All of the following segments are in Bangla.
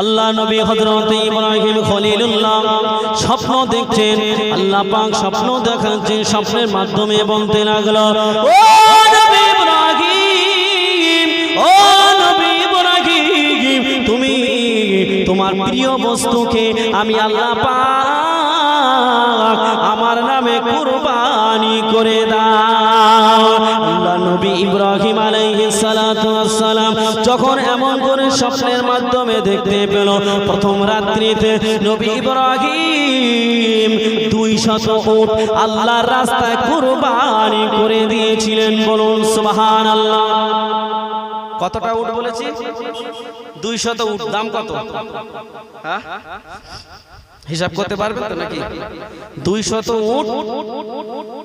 আল্লাহ নবী হযরত ইব্রাহিম খলিলুল্লাহ স্বপ্ন দেখছেন, আল্লাহ পাক স্বপ্ন দেখাচ্ছেন, স্বপ্নের মাধ্যমে বলতে লাগল ও নবী ইব্রাহিম, ও নবী ইব্রাহিম, তুমি তোমার প্রিয় বস্তুকে আমি আল্লাহ পাক আমার নামে কুরবানি করে দাও। আল্লাহ নবী ইব্রাহিম আলাইহিস সালাতু ওয়াস সালাম যখন এমন স্বপ্নের মাধ্যমে দেখতে পেল। প্রথম রাত্রিতে নবী ইব্রাহিম দুই শত উট আল্লাহর রাস্তায় কুরবানি করে দিয়েছিলেন বলুন, সুবহানাল্লাহ। কতটা উট বলেছি? দুই শত উট, দাম কত? হ্যাঁ? হিসাব করতে পারবেন তো নাকি? দুই শত উট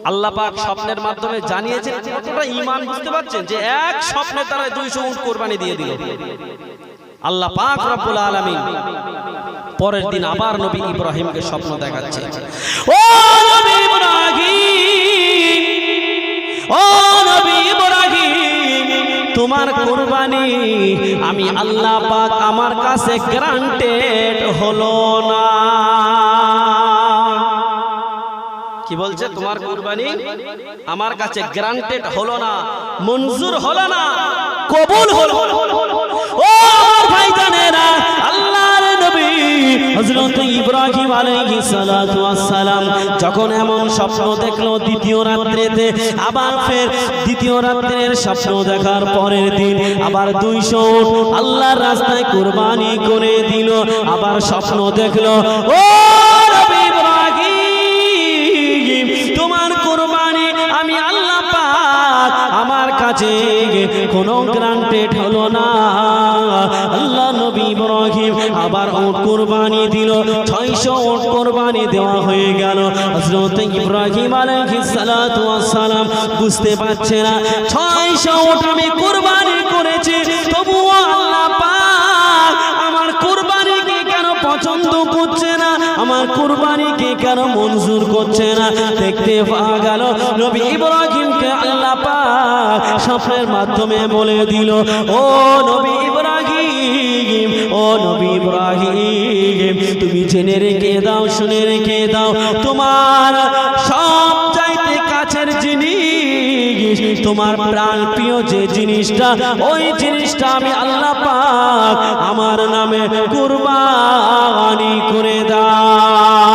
আল্লাহ পাক স্বপ্নের মাধ্যমে জানিয়েছেন বুঝতে পারছেন যে এক স্বপ্নে তারা দুইশো উট কোরবানি দিয়ে দিল। আল্লাহ পাক রব্বুল আলামিন পরের দিন আবার নবী ইব্রাহিমকে স্বপ্ন দেখাচ্ছে। ও নবী ইব্রাহিম, ও নবী ইব্রাহিম, তোমার কুরবানি আমি আল্লাহ পাক আমার কাছে গ্রান্টেড হলো না। কি বলছে? তোমার কুরবানি আমার কাছে গ্রান্টেড হলো না, মঞ্জুর হলো না, কবুল হলো নবী হযরত ইব্রাহিম আলাইহিস সালাতু ওয়াস সালাম যখন এমন স্বপ্ন দেখল দ্বিতীয় রাত্রিতে, আবার ফের দ্বিতীয় রাত্রের স্বপ্ন দেখার পরের দিন আবার 200 আল্লাহর রাস্তায় কুরবানি করে দিল, আবার স্বপ্ন দেখল, ও আমার কাছে, কোনো গ্রান্টেড হলো না। 600 ওট কুরবানি দেওয়া হয়ে গেল। হযরত ইব্রাহিম বুঝতে পারছে না 600 ওট আমি কুরবানি করেছি আল্লাহ পাক আমার কুরবানিকে কেন পছন্দ করছে না, আমার কুরবানিকে কেন মঞ্জুর করছে না? দেখতে পাওয়া গেল, নবী ইব্রাহিমকে আল্লাহ স্বপ্নের মাধ্যমে বলে দিল, ও নবী ইব্রাহিম, ও নবী ইব্রাহিম, তুমি জেনে রেখে দাও, শুনে রেখে দাও, তোমার সব চাইতে কাছের জিনিস, তোমার প্রাণ প্রিয় যে জিনিসটা, ওই জিনিসটা আমি আল্লাহ পাক আমার নামে কুরবানি করে দাও।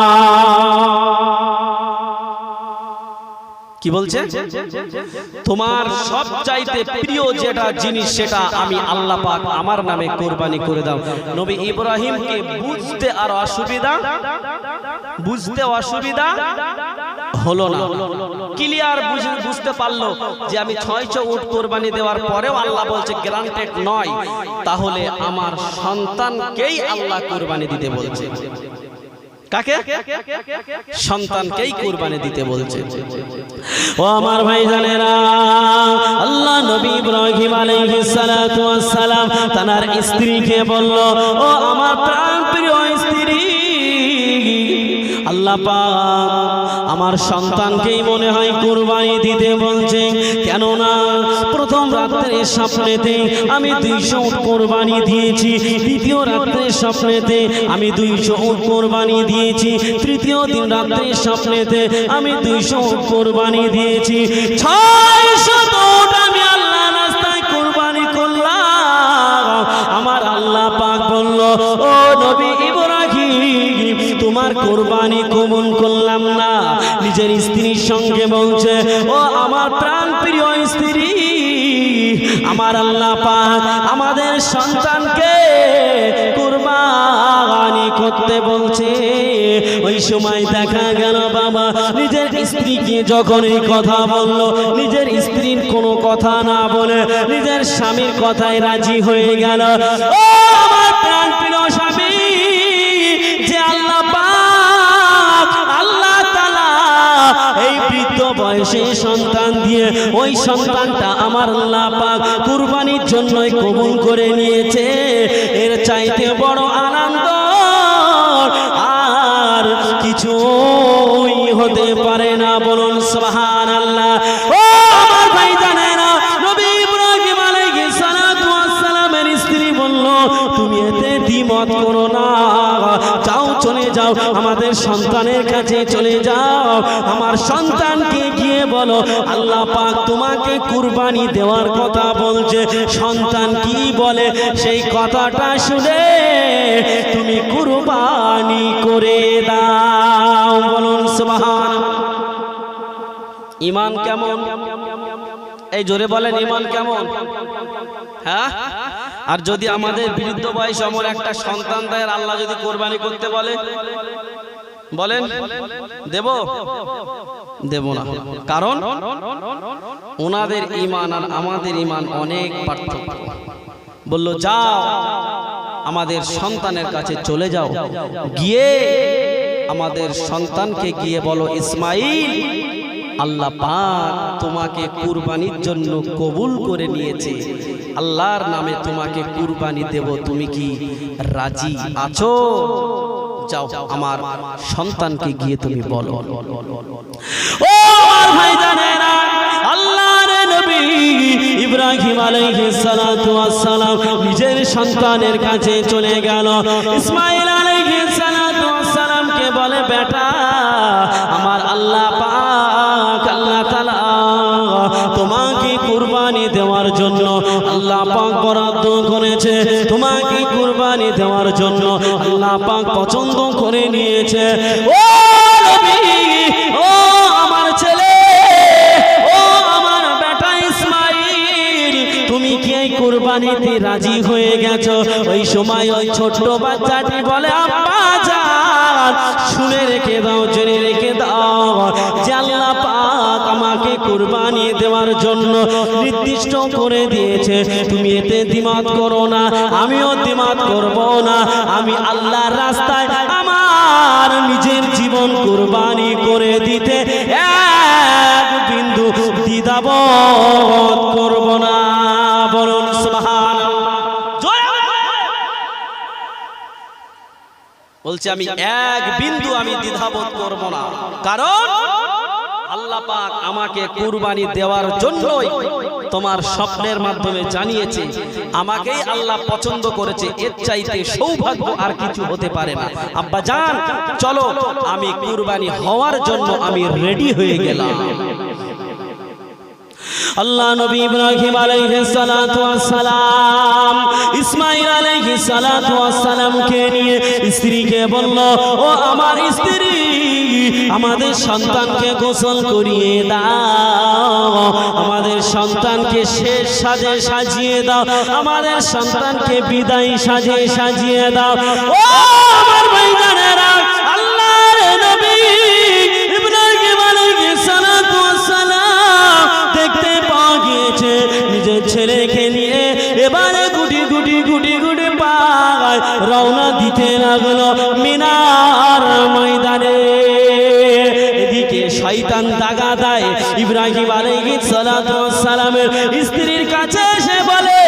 কি বলছে? তোমার সব চাইতে প্রিয় যেটা জিনিস সেটা আমি আল্লাহ পাক আমার নামে কোরবানি করে দাও। নবী ইব্রাহিমকে বুঝতে আর অসুবিধা? বুঝতে অসুবিধা হলো না। ক্লিয়ার বুঝতে পারল যে আমি ছয়শো উট কোরবানি দেওয়ার পরেও আল্লাহ বলছে গ্রান্টেড নয়। তাহলে আমার সন্তানকেই আল্লাহ কোরবানি দিতে বলছে। সন্তানকেই কুরবানি দিতে বলছে। ও আমার ভাই জানেরা আল্লাহ নবী ইব্রাহিম আলাইহিস সালাম তার স্ত্রীকে বলল, ও আমার প্রাণ আল্লাহ আমার সন্তানকেই মনে হয় কুরবানি দিতে বলছে। কেননা প্রথম রাত্রে স্বপ্নেতে আমি দুইশো কোরবানি দিয়েছি, দ্বিতীয় রাত্রের স্বপ্নেতে আমি দুইশো কোরবানি দিয়েছি, তৃতীয় দিন রাত্রের স্বপ্নেতে আমি দুইশো উট কোরবানি দিয়েছি। আমি আল্লাহ রাস্তায় কোরবানি করলাম। আমার আল্লাহ পাক বলল, ও নবী ইব্রাহিম তোমার কোরবানি কবুল করলাম না। নিজের স্ত্রীর সঙ্গে বলছে ও আমার প্রাণ প্রিয় স্ত্রী আমার আল্লাহ পাক আমাদের সন্তানকে কুরবানি করতে বলছে। ওই সময় দেখা গেল বাবা নিজের স্ত্রীকে যখন এই কথা বলল নিজের স্ত্রীর কোনো কথা না বলে নিজের স্বামীর কথায় রাজি হয়ে গেল। ও বয়সে সন্তান দিয়ে ওই সন্তানটা আমার লাপাক পাক কুরবানির জন্যই কবুল করে নিয়েছে। এর চাইতে বড় আনন্দ আর কিছুই কুরবানি দেওয়ার কথা বলছে। সন্তান কি বলে? সেই কথাটা শুনে তুমি কুরবানি করে দাও। বলুন, সুবহান। ইমান কেমন? এই জোরে বলেন, ইমান কেমন? হ্যাঁ? আর যদি আমাদের বৃদ্ধ বয়স এমন একটা সন্তান দেয়, আল্লাহ যদি কোরবানি করতে বলে? বলেন। দেব? দেব না। কারণ ওনাদের ইমান আর আমাদের ইমান অনেক পার্থক্য। বলল, যাও, আমাদের সন্তানের কাছে চলে যাও। গিয়ে আমাদের সন্তানকে গিয়ে বলো, ইসমাইল, আল্লাহ পাক তোমাকে কুরবানির জন্য কবুল করে নিয়েছে। আল্লাহর নামে তোমাকে কুরবানি দেব। তুমি কি রাজি আছো? যাও আমার সন্তানকে গিয়ে তুমি বলো। ও আমার নবী ইব্রাহিম আলাইহিস সালাতু ওয়াস সালাম নিজের সন্তানের কাছে চলে গেল। ইসমাইল আলাইহিস সালাতু ওয়াস সালামকে বলে বেটা কুরবানি দেওয়ার জন্য আল্লাহ পাক বরাদ্দ করেছে। তোমাকে কুরবানি দেওয়ার জন্য আল্লাহ পাক পছন্দ করে নিয়েছে। ও ও আমার ছেলে, ও আমার বেটা ইসমাইল, তুমি কি কুরবানিতে রাজি হয়ে গেছো? ওই সময় ওই ছোট্ট বাচ্চাটি বলে কুরবানি দেওয়ার জন্য নির্দিষ্ট করে দিয়েছে। তুমি এতে দিমাত করো না, আমিও দ্বিমত করব না। আমি আল্লাহর রাস্তায় আমার নিজের জীবন কুরবানি করে দিতে এক বিন্দু দ্বিধাবোধ করব না। বলুন জোরে বলছে আমি এক বিন্দু আমি দ্বিধাবোধ করব না। কারণ আল্লাহ পাক আমাকে কুরবানি দেওয়ার জন্যই তোমার স্বপ্নের মাধ্যমে জানিয়েছে। আমাকেই আল্লাহ পছন্দ করেছে। এর চাইতে সৌভাগ্য আর কিছু হতে পারে না। আব্বা জান, চলো, আমি কুরবানি হওয়ার জন্য আমি রেডি হয়ে গেলাম। আল্লাহ নবী ইব্রাহিম আলাইহিস সালাতু ওয়াস ইসমাঈল আলাইহিস সালাতু ওয়াস নিয়ে স্ত্রীকে বলল, ও আমার স্ত্রী আমাদের সন্তানকে গোসল করিয়ে দাও। আমাদের সন্তানকে শেষ সাজে সাজিয়ে দাও। আমাদের সন্তানকে বিদায় সাজে সাজিয়ে দাও। ও ইব্রাহিম আলাইহিস সালাতু ওয়াস সালামের স্ত্রীর কাছে এসে বলে,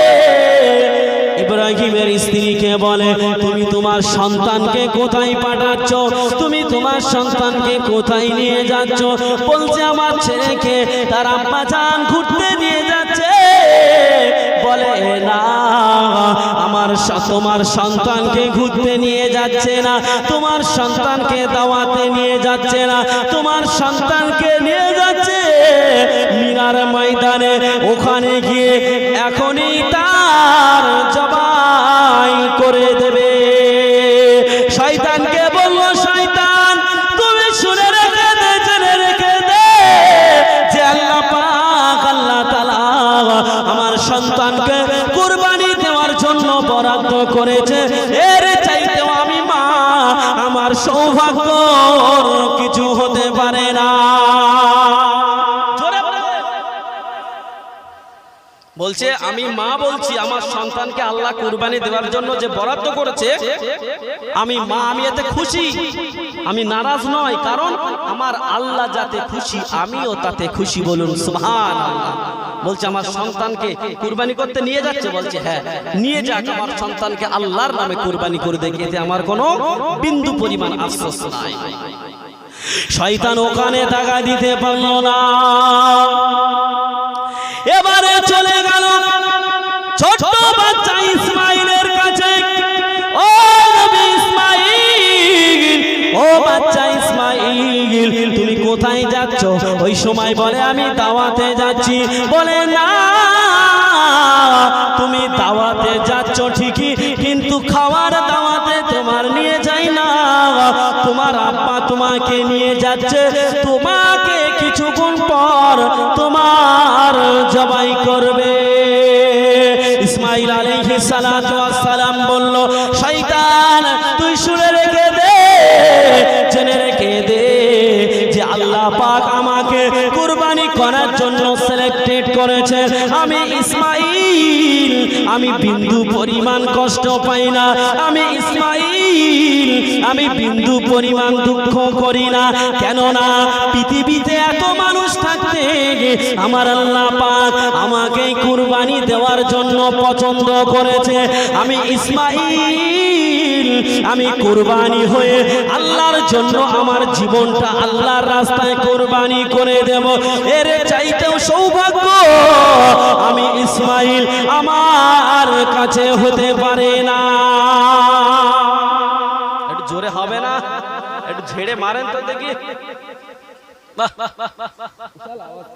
ইব্রাহিমের স্ত্রীকে বলে, তুমি তোমার সন্তানকে কোথায় পাঠাচ্ছ? তুমি তোমার সন্তানকে কোথায় নিয়ে যাচ্ছ? বলছে, আমার ছেলেকে তার আম্মা চান ঘুরতে নিয়ে যাচ্ছে। বলে, না, আমার তোমার সন্তানকে ঘুরতে নিয়ে যাচ্ছে না। তোমার সন্তানকে দাওয়াতে নিয়ে যাচ্ছে না। তোমার সন্তানকে নিয়ে মিনার ময়দানে ওখানে গিয়ে এখনই তার জবাই করে সন্তানকে আল্লাহ কুরবানি দেওয়ার জন্য যে বরাদ্দ করেছে, আমি মা, আমি এতে খুশি। আমি নারাজ নয়, কারণ আমার আল্লাহ যাতে খুশি, আমিও তাতে খুশি বলুন সুবহান বলছে, আমার সন্তানকে কুরবানি করতে নিয়ে যাচ্ছে? বলছে হ্যাঁ নিয়ে যাক, আমার সন্তানকে আল্লাহর নামে কুরবানি করে দেখে, এতে আমার কোনো বিন্দু পরিমাণ আফসোস নাই। শয়তান ওখানে টাকা দিতে পারল না। এবারে চলে গেল ছোট বাচ্চা ইসমাইল, তুমি কোথায় যাচ্ছ? ওই সময় বলে, আমি দাওয়াতে যাচ্ছি। বলে, না, তুমি দাওয়াতে যাচ্ছ ঠিকই, কিন্তু খাওয়ার দাওয়াতে তোমার নিয়ে যাই না। তোমার আব্বা তোমাকে নিয়ে যাচ্ছে। তোমাকে কিছুক্ষণ পর তোমার জবাই করবে। ইসমাইল আলী সালাত করেছে আমি ইসমাইল, আমি বিন্দু পরিমাণ কষ্ট পাই না। আমি ইসমাইল, আমি বিন্দু পরিমাণ দুঃখ করি না। কেননা, পৃথিবীতে এত মানুষ থাকতে আমার আল্লাহ পাক আমাকে কুরবানি দেওয়ার জন্য পছন্দ করেছে। আমি ইসমাইল, আমি কুরবানি হয়ে আল্লাহর জন্য আমার জীবনটা আল্লাহর রাস্তায় কুরবানি করে দেব। এর চাইতেও সৌভাগ্য আমি ইসমাইল আমার কাছে হতে পারে না। একটু জোরে হবে না? একটু ঝেড়ে মারেন তো দেখি।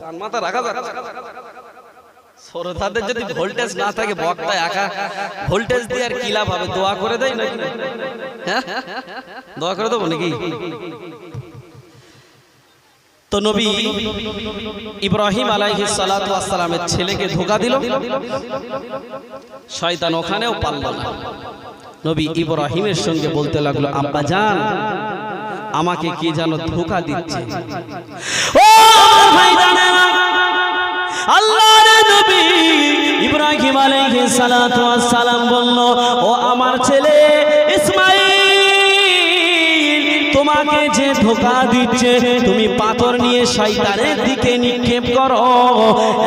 কান মাথা রাখা শ্রোতাদের যদি ভোল্টেজ না থাকে বক্তা একা ভোল্টেজ দিয়ে আর কি লাভ হবে? দোয়া করে দেয় নাকি? হ্যাঁ? দোয়া করে দেবো নাকি? তো নবী ইব্রাহিম ওয়াস সালামের ছেলেকে ধোকা দিল। শয়তান ওখানেও পারল না। নবী ইব্রাহিমের সঙ্গে বলতে লাগল আব্বা জান আমাকে কি যেন ধোকা দিচ্ছে? ও ভাইজানেরা, আল্লাহর নবী ইব্রাহিম আলাইহিস সালাতু ওয়াস সালাম বলল ও আমার ছেলে তোমাকে যে ধোকা দিচ্ছে, তুমি পাথর নিয়ে শয়তানের দিকে নিক্ষেপ করো।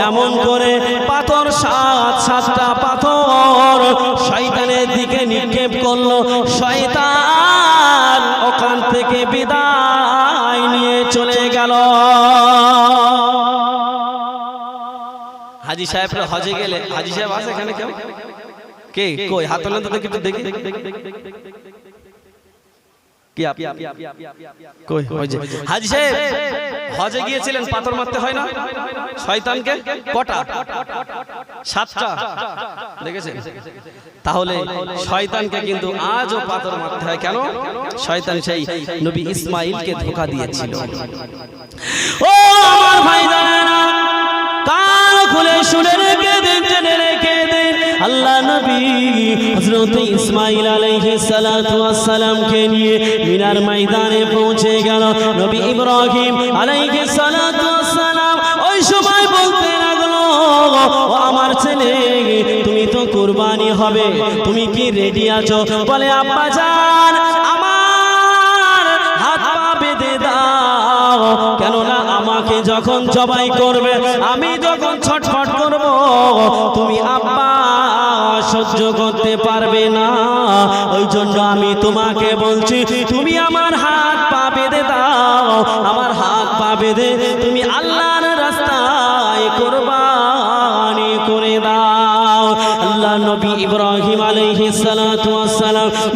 এমন করে পাথর সাত, সাতটা পাথর শয়তানের দিকে নিক্ষেপ করল। শয়তান ওখান থেকে বিদায় নিয়ে চলে গেল। হাজি সাহেবরা হজে গেলে, হাজি সাহেব আছে এখানে কেউ? কে? কই? হাত তো দেখি একটু দেখি। কি আপ- কই? হাজি। সাহেব হজে গিয়েছিলেন পাথর মারতে হয় না? শয়তানকে? কটা? সাতটা। দেখেছেন? তাহলে শয়তানকে কিন্তু আজও পাথর মারতে হয় কেন? শয়তান সেই নবী ইসমাইলকে ধোকা দিয়েছিল। ও আমার ভাই কান খুলে শুনে রেখে দেন জেনে দেন আল্লাহ নবী হযরত ইসমাইল ওয়াস সালামকে নিয়ে মিনার ময়দানে পৌঁছে গেল। নবী ইব্রাহিম আলাইহিস সালাতু ওয়াস সালাম ওই সময় বলতে লাগল, ও আমার ছেলে, তুমি তো কুরবানি হবে, তুমি কি রেডি আছো? বলে, আব্বা জান, আমার হাত পা বেঁধে দাও, কেননা আমাকে যখন জবাই করবে, আমি যখন ছটফট করব, তুমি আব্বা সহ্য করতে পারবে না। ওই জন্য আমি তোমাকে বলছি, তুমি আমার হাত পা বেঁধে দাও, আমার হাত পা বেঁধে তুমি আল্লাহর রাস্তায় কোরবানি করে দাও। আল্লাহ নবী ইব্রাহিম ওয়াস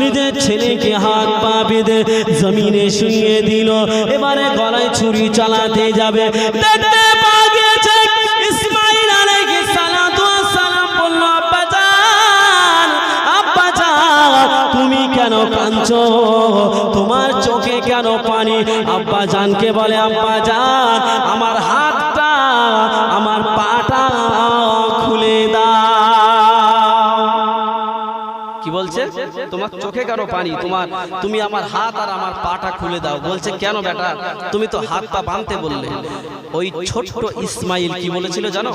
নিজের ছেলেকে হাত পা বেঁধে জমিনে শুইয়ে দিল, এবারে গলায় ছুরি চালাতে যাবে। জানকে বলে, আব্বা জান আমার হাতটা, আমার পাটা খুলে দাও। কি বলছে? তোমার চোখে কেন পানি? তোমার, তুমি আমার হাত আর আমার পাটা খুলে দাও। বলছে, কেন বেটা? তুমি তো হাত পা বাঁধতে বললে। ওই ছোট্ট ইসমাইল কি বলেছিল জানো?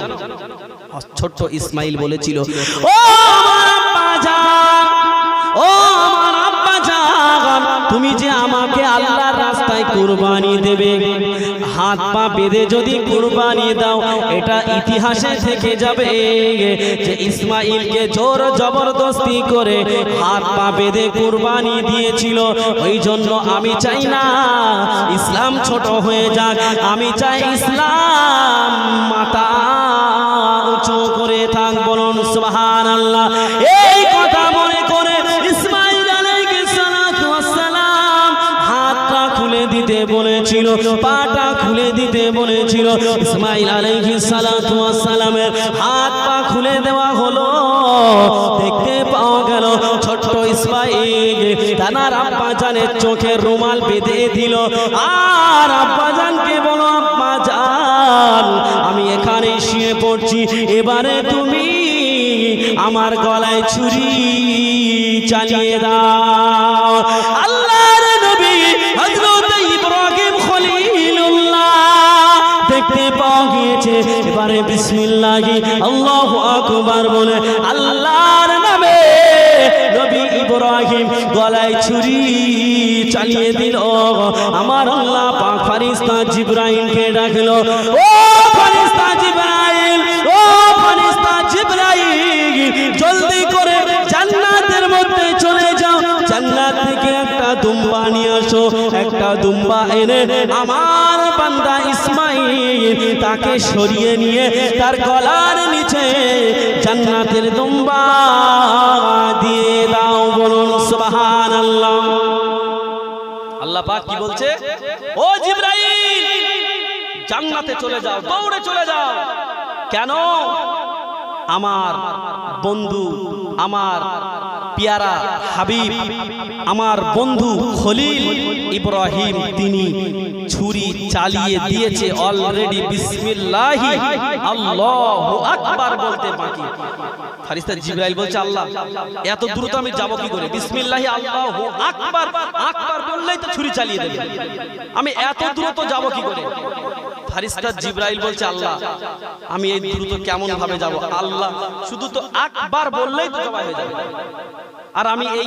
ছোট্ট ইসমাইল বলেছিল, ও ও তুমি যে আমাকে আল্লাহর রাস্তায় কুরবানি দেবে, হাত পা বেঁধে যদি কুরবানি দাও, এটা ইতিহাসে থেকে যাবে যে ইসমাইলকে জোর জবরদস্তি করে হাত পা বেঁধে কুরবানি দিয়েছিল। ওই জন্য আমি চাই না ইসলাম ছোট হয়ে যাক, আমি চাই ইসলাম মাতা উঁচু করে থাক, বলুন সুবহানাল্লাহ। পাটা খুলে দিতে বলেছিল। ইসমাইল আলাইহিস সালাতু সালামের হাত পা খুলে দেওয়া হলো। দেখতে পাওয়া গেল, ছোট্ট ইসমাইল তানার আব্বা জানের চোখের রুমাল বেঁধে দিল। আর আব্বা জানকে বলো আব্বা জান আমি এখানে শুয়ে পড়ছি। এবারে তুমি আমার গলায় ছুরি চালিয়ে দাও। আকবার বলে, আল্লাহর নামে নবী ইব্রাহিম গলায় ছুরি চালিয়ে দিল। আমার আল্লাহ পাক ফারিস্তা জিব্রাইলকে ডাকলো, ও ফারিস্তা জিব্রাইল, ও ফারিস্তা জিব্রাইল, জলদি করে জান্নাতের মধ্যে চলে যাও। জান্নাত থেকে একটা দুম্বা নিয়ে আসো, একটা দুম্বা এনে আমার বান্দা ইসমাইল তাকে সরিয়ে নিয়ে তার গলার নিচে জান্নাতের দুম্বা দিয়ে দাও বলুন, সুবহানাল্লাহ। আল্লাহ পাক কি বলছে? ও জিব্রাইল, জান্নাতে চলে যাও, দৌড়ে চলে যাও। কেন? আমার বন্ধু, আমার পিয়ারা হাবিব, আমার বন্ধু খলিল ইব্রাহিম, তিনি ছুরি চালিয়ে দিয়েছে অলরেডি বিসমিল্লাহি, আল্লাহু আকবার বলতে বাকি। ফারিস্তা জিব্রাইল বলছে, আল্লাহ, এত দ্রুত আমি যাব কি করে? বিসমিল্লাহি, আল্লাহু আকবার আকবার বললেই তো ছুরি চালিয়ে দেবে। আমি এত দ্রুত যাব কি করে? ফারিস্তা জিব্রাইল বলছে আল্লাহ আমি এই দ্রুত কেমন ভাবে যাব? আল্লাহ শুধু তো একবার বললেই তো জবাই হয়ে যাবে। আর আমি এই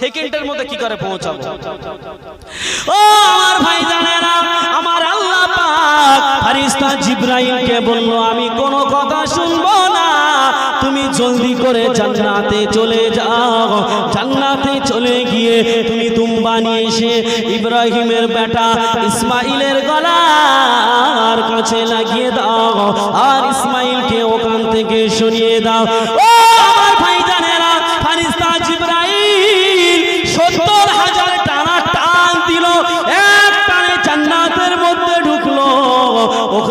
সেকেন্ডের মধ্যে কি করে পৌঁছাবো? ও আমার ভাই জানেরা আমার আল্লাহ পাক ফারিস্তা জিব্রাইলকে বলল আমি কোনো কথা শুনব না। তুমি জলদি করে জান্নাতে চলে যাও। জান্নাতে চলে গিয়ে তুমি তুম্বা নিয়ে এসে ইব্রাহিমের বেটা ইসমাইলের গলার কাছে লাগিয়ে দাও। আর ইসমাইলকে ওখান থেকে সরিয়ে দাও।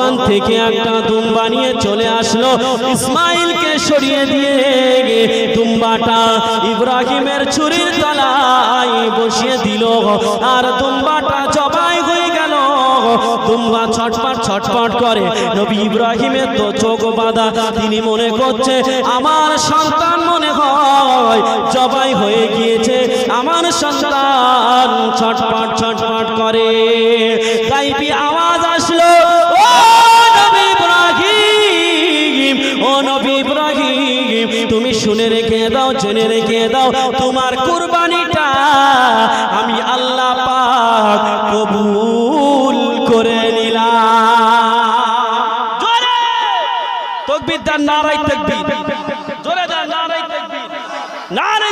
ওখান থেকে একটা দুম্বা নিয়ে চলে আসলো। ইসমাইলকে সরিয়ে দিয়ে দুম্বাটা ইব্রাহিমের ছুরির তলায় বসিয়ে দিল। আর দুম্বাটা জবাই হয়ে গেল। দুম্বা ছটপট ছটপট করে। নবী ইব্রাহিমের তো চোখ বাঁধা। তিনি মনে করছে, আমার সন্তান মনে হয় জবাই হয়ে গিয়েছে। আমার সন্তান ছটপট ছটপট করে। গাইবি আওয়াজ দাও তোমার কুরবানিটা আমি আল্লাহ পাক কবুল করে নিলাম। তকবির দান নারাই তকবির। জোরে দান নারাই তকবির। নারাই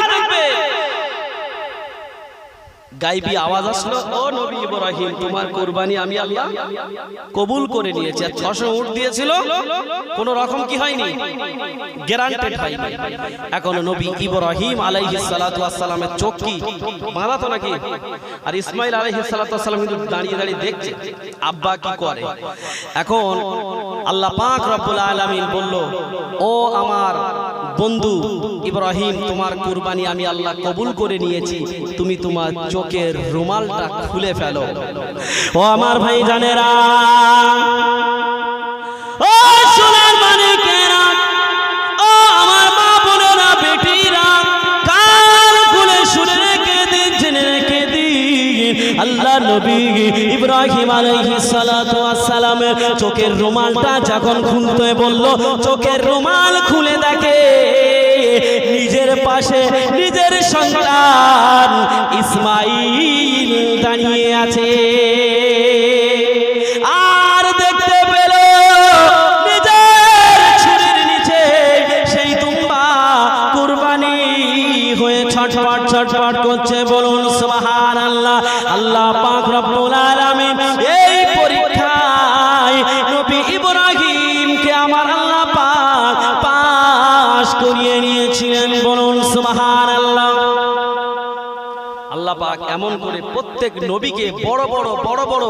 গাইবি আওয়াজ আসলো ও নবী ইব্রাহিম তোমার কুরবানি আমি আল্লাহ কবুল করে নিয়েছি। আর ছশো উট দিয়েছিল কোন রকম কি হয়নি? গ্যারান্টেড হয়নি এখন নবী ইব্রাহিম আলাইহিস সালাতু ওয়াস সালামের চোখ কি? বাঁধা তো নাকি? আর ইসমাইল আলাইহিস সালাতু ওয়াস সালাম কিন্তু দাঁড়িয়ে দাঁড়িয়ে দেখছে আব্বা কি করে? এখন আল্লাহ পাক রব্বুল আলামিন বলল ও আমার বন্ধু ইব্রাহিম, তোমার কুরবানি আমি আল্লাহ কবুল করে নিয়েছি। তুমি তোমার চোখের রুমালটা খুলে ফেলো। ও আমার ভাই জানেরা চোখের রুমালটা যখন খুলতে বলল, চোখের রুমাল খুলে দেখে। নিজের পাশে নিজের সন্তান ইসমাইল দাঁড়িয়ে আছে। প্রত্যেক নবীকে বড় বড় বড় বড়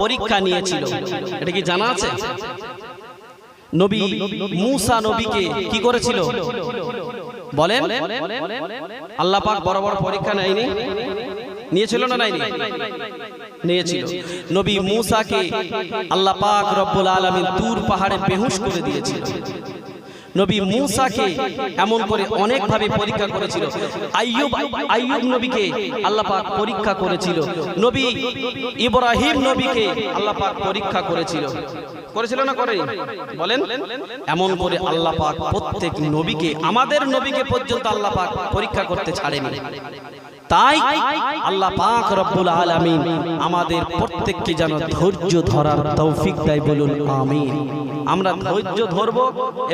পরীক্ষা নিয়েছিল। এটা কি জানা আছে? নবী মুসা নবীকে কি করেছিল? বলেন। আল্লাহ পাক বড় বড় পরীক্ষা নেয়নি? নিয়েছিল না নাইনি নিয়েছিল। নবী মুসাকে আল্লাহ পাক রব্বুল আলামিন তুর পাহাড়ে বেহুশ করে দিয়েছিল। নবী মুসাকে এমন করে অনেকভাবে পরীক্ষা করেছিল। আইয়ুব আইয়ুব নবীকে আল্লাহ পাক পরীক্ষা করেছিল। নবী ইব্রাহিম নবীকে আল্লাহ পাক পরীক্ষা করেছিল। করেছিল না করে বলেন। এমন করে আল্লাহ পাক প্রত্যেক নবীকে, আমাদের নবীকে পর্যন্ত আল্লাহ পাক পরীক্ষা করতে ছাড়েনি। তাই আল্লাহ পাক রব্বুল আলামিন আমাদের প্রত্যেককে যেন ধৈর্য ধরার তৌফিক দেয় বলুন, আমিন। আমরা ধৈর্য ধরব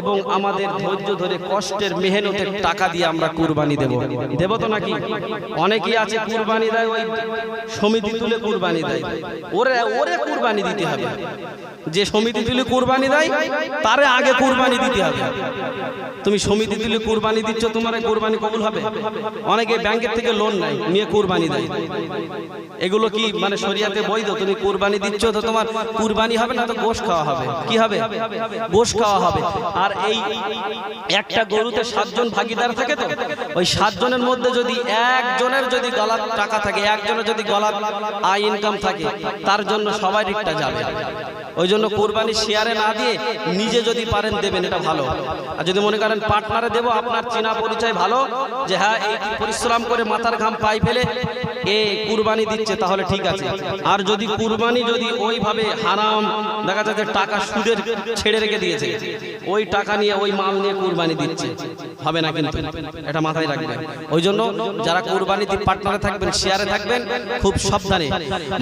এবং আমাদের ধৈর্য ধরে কষ্টের মেহনতের টাকা দিয়ে আমরা কুরবানি দেব। দেব তো নাকি? অনেকেই আছে কুরবানি দেয়, ওই সমিতি তুলে কুরবানি দেয়। ওরে ওরে কুরবানি দিতে হবে। যে সমিতি তুলে কুরবানি দেয়, তারে আগে কুরবানি দিতে হবে। তুমি সমিতি তুলে কুরবানি দিচ্ছ, তোমার কুরবানি কবুল হবে। অনেকে ব্যাংকের থেকে লোন নেয়। নিয়ে কুরবানি দেয়। এগুলো কি মানে শরিয়াতে বৈধ? তুমি কুরবানি দিচ্ছ তো তোমার কুরবানি হবে না তো গোশ খাওয়া হবে। কি হবে? গোশ খাওয়া হবে। আর এই একটা গরুতে সাতজন ভাগিদার থাকে তো, ওই সাতজনের মধ্যে যদি একজনের যদি গলার টাকা থাকে, একজনের যদি গলার আয় ইনকাম থাকে, তার জন্য সবাই রিকটা যাবে। ওই জন্য কোরবানি শেয়ারে না দিয়ে নিজে যদি পারেন দেবেন, এটা ভালো। আর যদি মনে করেন পার্টনারে দেবো, আপনার চেনা পরিচয় ভালো, যে হ্যাঁ এই পরিশ্রম করে মাথার ঘাম পাই ফেলে এ কুরবানি দিচ্ছে তাহলে ঠিক আছে আর যদি কুরবানি যদি ওইভাবে হারাম দেখা যাচ্ছে টাকা সুদের ছেড়ে রেখে দিয়েছে ওই টাকা নিয়ে ওই মাল নিয়ে কুরবানি দিচ্ছে হবে না কিন্তু এটা মাথায় রাখবেন ওই জন্য যারা কুরবানিতে পার্টনারে থাকবেন শেয়ারে থাকবেন খুব সাবধানে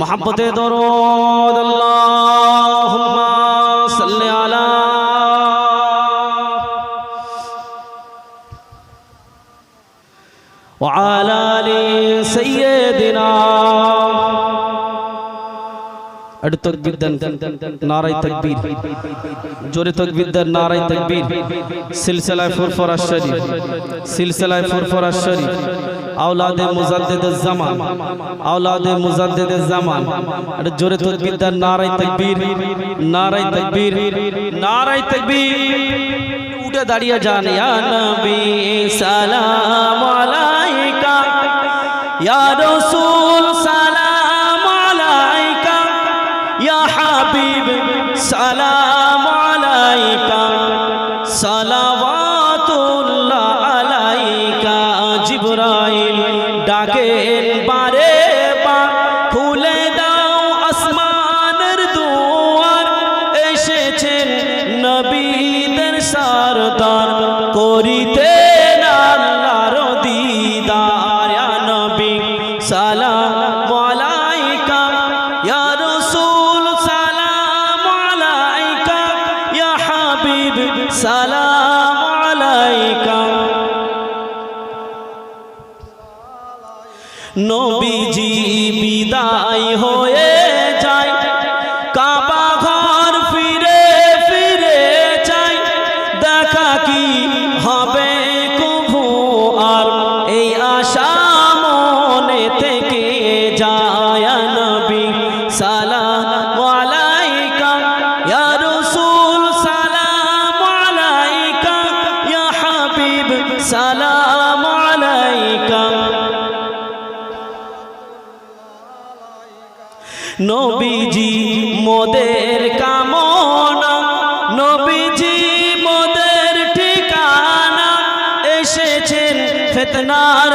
মহাব্বতে দরদ আল্লাহুম্মা সাল্লি আলা وعلى آل একটু তকবীর দেন নারাই তকবীর জোরে তকবীর দেন নারাই তকবীর সিলসিলায় ফুরফুরা শরীফ সিলসিলায় ফুরফুরা শরীফ আওলাদে মুজাদ্দিদ জামান আওলাদে মুজাদ্দিদ জামান একটু জোরে তকবীর দেন নারাই তকবীর নারাই তকবীর নারাই তকবীর উঠে দাঁড়িয়ে যান ইয়া নবী সালাম আলাইকা ইয়া রাসূল সালাম। নবীজি মোদের কামনা নবীজি মোদের ঠিকানা এসেছেন ফেতনার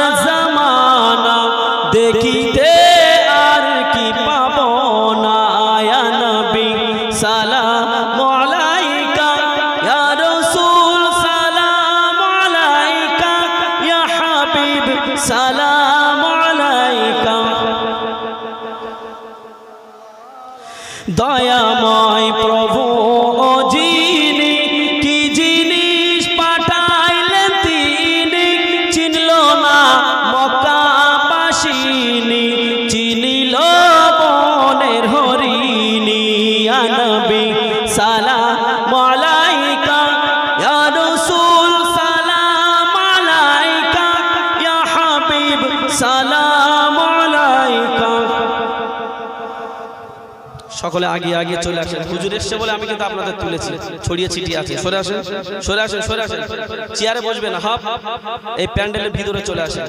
সালাম আলাইকা, ইয়া রাসূল, সালাম আলাইকা, ইয়া হাবিব, সালাম আলাইকা। সকলে আগে আগে চলে আসেন। হুজুর এসছে বলে আমি কিন্তু আপনাদের তুলেছি। ছড়িয়ে ছিটিয়ে আছে। সরে আসেন সরে আসেন সরে আসেন। চেয়ারে বসবেন, হাফ। এই প্যান্ডেলের ভিতরে চলে আসেন।